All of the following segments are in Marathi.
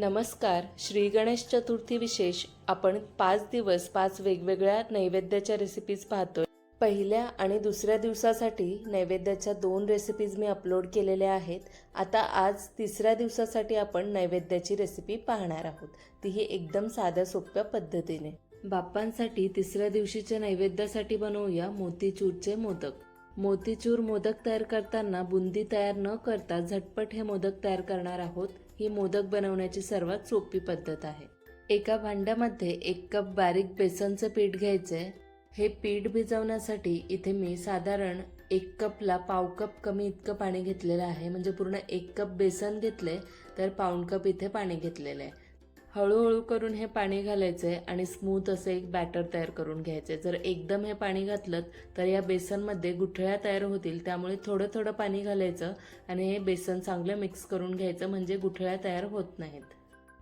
नमस्कार. श्री गणेश चतुर्थी विशेष. आपण पाच दिवस पाच वेगवेगळ्या नैवेद्याच्या रेसिपीज पाहतोय. पहिल्या आणि दुसऱ्या दिवसासाठी नैवेद्याच्या दोन रेसिपीज मी अपलोड केलेल्या आहेत. आता आज तिसऱ्या दिवसासाठी आपण नैवेद्याची रेसिपी पाहणार आहोत. तीही एकदम साध्या सोप्या पद्धतीने. बाप्पांसाठी तिसऱ्या दिवशीच्या नैवेद्यासाठी बनवूया मोतीचूरचे मोदक. मोतीचूर मोदक तयार करताना बुंदी तयार न करता झटपट हे मोदक तयार करणार आहोत. ही मोदक बनवण्याची सर्वात सोपी पद्धत आहे. एका भांड्यामध्ये एक कप बारीक बेसनचं पीठ घ्यायचंय. हे पीठ भिजवण्यासाठी इथे मी साधारण एक कपला पाव कप कमी इतकं पाणी घेतलेलं आहे. म्हणजे पूर्ण एक कप बेसन घेतले तर पाऊण कप इथे पाणी घेतलेलं आहे. हळूहळू करून हे पाणी घालायचं आहे आणि स्मूथ असं एक बॅटर तयार करून घ्यायचं आहे जर एकदम हे पाणी घातलं तर या बेसनमध्ये गुठळ्या तयार होतील त्यामुळे थोडं थोडं पाणी घालायचं आणि हे बेसन चांगलं मिक्स करून घ्यायचं म्हणजे गुठळ्या तयार होत नाहीत.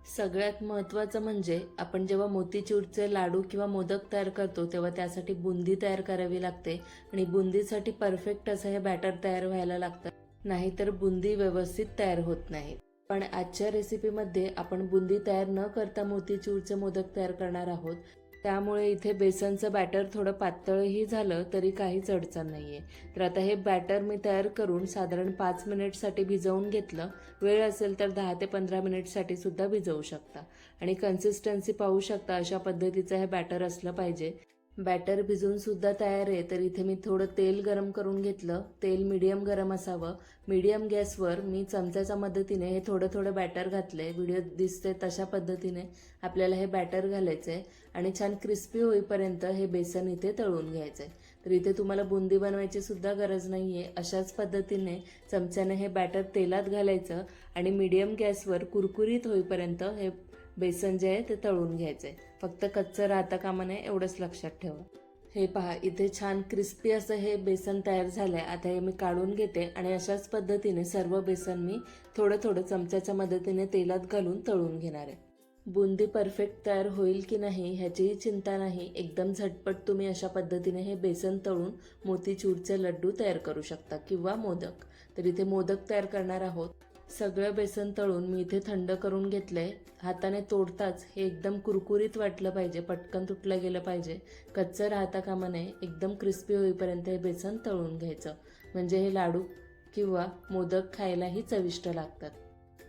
सगळ्यात महत्त्वाचं म्हणजे आपण जेव्हा मोतीचूरचे लाडू किंवा मोदक तयार करतो तेव्हा त्यासाठी बुंदी तयार करावी लागते आणि बुंदीसाठी परफेक्ट असं हे बॅटर तयार व्हायला लागतं. नाहीतर बुंदी व्यवस्थित तयार होत नाही पण आजच्या रेसिपीमध्ये आपण बुंदी तयार न करता मोतीचूरचे मोदक तयार करणार आहोत. त्यामुळे इथे बेसनचं बॅटर थोडं पातळही झालं तरी काहीच अडचण नाही आहे तर आता हे बॅटर मी तयार करून साधारण पाच मिनिटसाठी भिजवून घेतलं. वेळ असेल तर दहा ते पंधरा मिनिटसाठी सुद्धा भिजवू शकता. आणि कन्सिस्टन्सी पाहू शकता अशा पद्धतीचं हे बॅटर असलं पाहिजे. बॅटर भिजूनसुद्धा तयार आहे. तर इथे मी थोडं तेल गरम करून घेतलं. तेल मिडियम गरम असावं. मिडियम गॅसवर मी चमच्याच्या मदतीने हे थोडं थोडं बॅटर घातलं आहे व्हिडिओ दिसते तशा पद्धतीने आपल्याला हे बॅटर घालायचं आहे आणि छान क्रिस्पी होईपर्यंत हे बेसन इथे तळून घ्यायचं आहे तर इथे तुम्हाला बुंदी बनवायची सुद्धा गरज नाही आहे अशाच पद्धतीने चमच्याने हे बॅटर तेलात घालायचं. आणि मिडियम गॅसवर कुरकुरीत होईपर्यंत हे बेसन जे आहे ते तळून घ्यायचं आहे फक्त कच्चं राहता कामा नये एवढंच लक्षात ठेवा. हे पहा इथे छान क्रिस्पी असं हे बेसन तयार झालंय. आता हे मी काढून घेते आणि अशाच पद्धतीने सर्व बेसन मी थोडं थोडं चमच्याच्या मदतीने तेलात घालून तळून घेणार आहे. बुंदी परफेक्ट तयार होईल की नाही ह्याचीही चिंता नाही. एकदम झटपट तुम्ही अशा पद्धतीने हे बेसन तळून मोतीचूरचे लड्डू तयार करू शकता किंवा मोदक. तर इथे मोदक तयार करणार आहोत. सगळं बेसन तळून मी इथे थंड करून घेतलंय. हाताने तोडताच हे एकदम कुरकुरीत वाटलं पाहिजे पटकन तुटलं गेलं पाहिजे. कच्चं राहता कामा नये एकदम क्रिस्पी होईपर्यंत हे बेसन तळून घ्यायचं. म्हणजे हे लाडू किंवा मोदक खायलाही चविष्ट लागतात.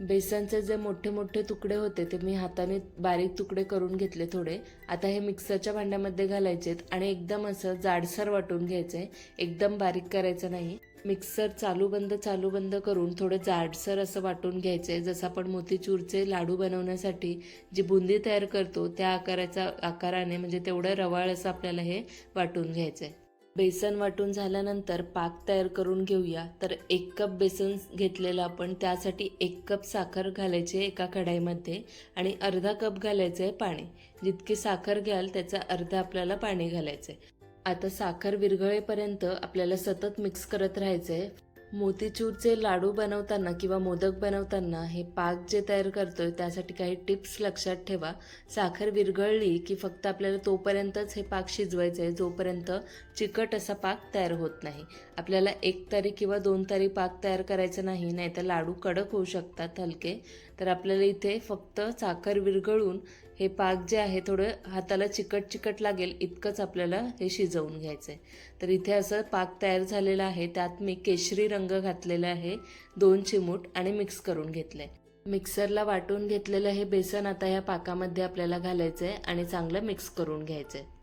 बेसनचे जे मोठे मोठे तुकडे होते ते मी हाताने बारीक तुकडे करून घेतले थोडे. आता हे मिक्सरच्या भांड्यामध्ये घालायचेत आणि एकदम असं जाडसर वाटून घ्यायचे एकदम बारीक करायचं नाही. मिक्सर चालू बंद चालू बंद करून थोडं जाडसर असं वाटून घ्यायचंय जसं आपण मोतीचूरचे लाडू बनवण्यासाठी जी बुंदी तयार करतो त्या आकाराच्या आकाराने म्हणजे तेवढं रवाळ असं आपल्याला हे वाटून घ्यायचं आहे बेसन वाटून झाल्यानंतर पाक तयार करून घेऊया. तर एक कप बेसन घेतलेलं आपण त्यासाठी एक कप साखर घालायची एका कढाईमध्ये आणि अर्धा कप घालायचं आहे पाणी. जितकी साखर घ्याल त्याचं अर्ध आपल्याला पाणी घालायचं आहे आता साखर विरघळेपर्यंत आपल्याला सतत मिक्स करत राहायचं आहे मोतीचूरचे लाडू बनवताना किंवा मोदक बनवताना हे पाक जे तयार करतोय त्यासाठी काही टिप्स लक्षात ठेवा. साखर विरघळली की फक्त आपल्याला तोपर्यंतच हे पाक शिजवायचं आहे जोपर्यंत चिकट असा पाक तयार होत नाही. आपल्याला एक तारी किंवा दोन तारी पाक तयार करायचं नाही नाहीतर लाडू कडक होऊ शकतात हलके. तर आपल्याला इथे फक्त साखर विरघळून हे पाक जे आहे थोडं हाताला चिकट चिकट लागेल इतकंच आपल्याला हे शिजवून घ्यायचं आहे तर इथे असं पाक तयार झालेलं आहे. त्यात मी केशरी रंग घातलेला आहे दोन चिमूट आणि मिक्स करून घेतलं आहे मिक्सरला वाटून घेतलेलं हे बेसन आता या पाकामध्ये आपल्याला घालायचं आहे आणि चांगलं मिक्स करून घ्यायचं आहे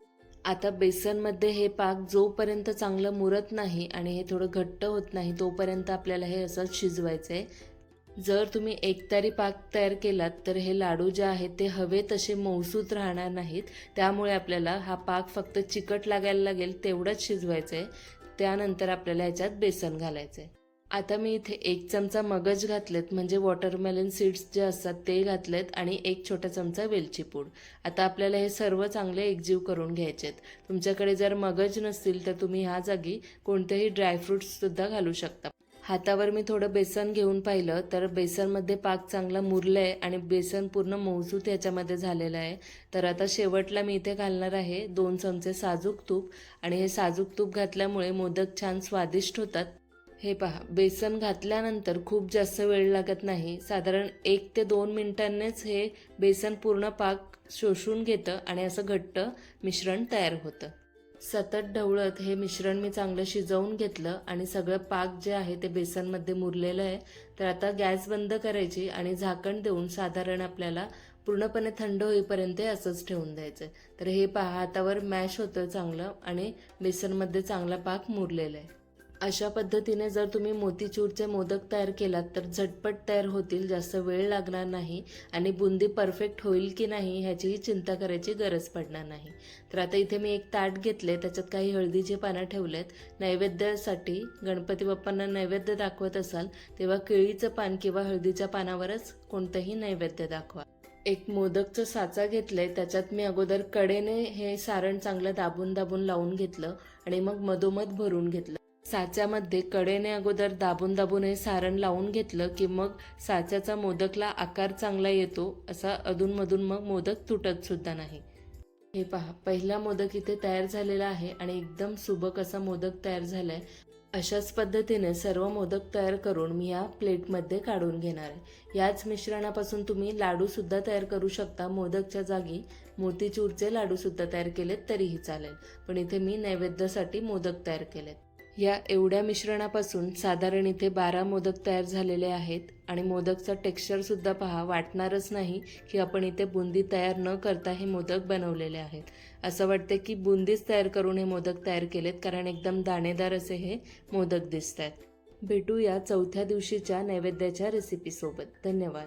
आता बेसनमध्ये हे पाक जोपर्यंत चांगलं मुरत नाही आणि हे थोडं घट्ट होत नाही तोपर्यंत आपल्याला हे असंच शिजवायचं आहे जर तुम्ही एकतारी पाक तयार केलात तर हे लाडू जे आहेत ते हवे तसे मौसूत राहणार नाहीत. त्यामुळे आपल्याला हा पाक फक्त चिकट लागायला लागेल तेवढंच शिजवायचं आहे त्यानंतर आपल्याला ह्याच्यात बेसन घालायचं आहे आता मी इथे एक चमचा मगज घातलेत म्हणजे वॉटरमेलन सीड्स जे असतात ते घातलेत आणि एक छोटा चमचा वेलची पूड. आता आपल्याला हे सर्व चांगले एकजीव करून घ्यायचे आहेत तुमच्याकडे जर मगज नसतील तर तुम्ही ह्या जागी कोणतेही ड्रायफ्रुट्स सुद्धा घालू शकता. हातावर मी थोडं बेसन घेऊन पाहिलं तर बेसनमध्ये पाक चांगला मुरलं आहे आणि बेसन पूर्ण मौजूत याच्यामध्ये झालेलं आहे. तर आता शेवटला मी इथे घालणार आहे दोन चमचे साजूक तूप आणि हे साजूक तूप घातल्यामुळे मोदक छान स्वादिष्ट होतात. हे पहा बेसन घातल्यानंतर खूप जास्त वेळ लागत नाही. साधारण एक ते दोन मिनिटांनीच हे बेसन पूर्ण पाक शोषून घेतं आणि असं घट्ट मिश्रण तयार होतं. सतत ढवळत हे मिश्रण मी चांगलं शिजवून घेतलं आणि सगळं पाक जे आहे ते बेसनमध्ये मुरलेलं आहे. तर आता गॅस बंद करायची आणि झाकण देऊन साधारण आपल्याला पूर्णपणे थंड होईपर्यंत हे असंच ठेवून द्यायचं तर हे पहा हातावर मॅश होतं चांगलं आणि बेसनमध्ये चांगला पाक मुरलेला आहे. अशा पद्धतीने जर तुम्ही मोतीचूरचे मोदक तयार केलात तर झटपट तयार होतील जास्त वेळ लागणार नाही आणि बुंदी परफेक्ट होईल की नाही ह्याचीही चिंता करायची गरज पडणार नाही. तर आता इथे मी एक ताट घेतले त्याच्यात काही हळदीचे पानं ठेवलेत नैवेद्यासाठी गणपती बाप्पांना नैवेद्य दाखवत असाल तेव्हा केळीचं पान किंवा हळदीच्या पानावरच कोणतंही नैवेद्य दाखवा. एक मोदकचं साचा घेतलंय त्याच्यात मी अगोदर कडेने हे सारण चांगलं दाबून दाबून लावून घेतलं आणि मग मधोमध भरून घेतलं. साच्यामध्ये कडेने अगोदर दाबून दाबून हे सारण लावून घेतलं की मग साच्याचा मोदकला आकार चांगला येतो असा अधूनमधून मग मोदक तुटतसुद्धा नाही. हे पहा पहिला मोदक इथे तयार झालेला आहे आणि एकदम सुबक असा मोदक तयार झालाय. अशाच पद्धतीने सर्व मोदक तयार करून मी या प्लेटमध्ये काढून घेणार आहे. याच मिश्रणापासून तुम्ही लाडूसुद्धा तयार करू शकता. मोदकच्या जागी मोतीचूरचे लाडूसुद्धा तयार केलेत तरीही चालेल. पण इथे मी नैवेद्यासाठी मोदक तयार केलेत. या एवढ्या मिश्रणापासून साधारण इथे बारा मोदक तयार झालेले आहेत आणि मोदकचा टेक्स्चरसुद्धा पहा वाटणारच नाही की आपण इथे बुंदी तयार न करता हे मोदक बनवलेले आहेत. असं वाटतं की बुंदीच तयार करून हे मोदक तयार केलेत कारण एकदम दाणेदार असे हे मोदक दिसत आहेत भेटूया चौथ्या दिवशीच्या नैवेद्याच्या रेसिपीसोबत धन्यवाद.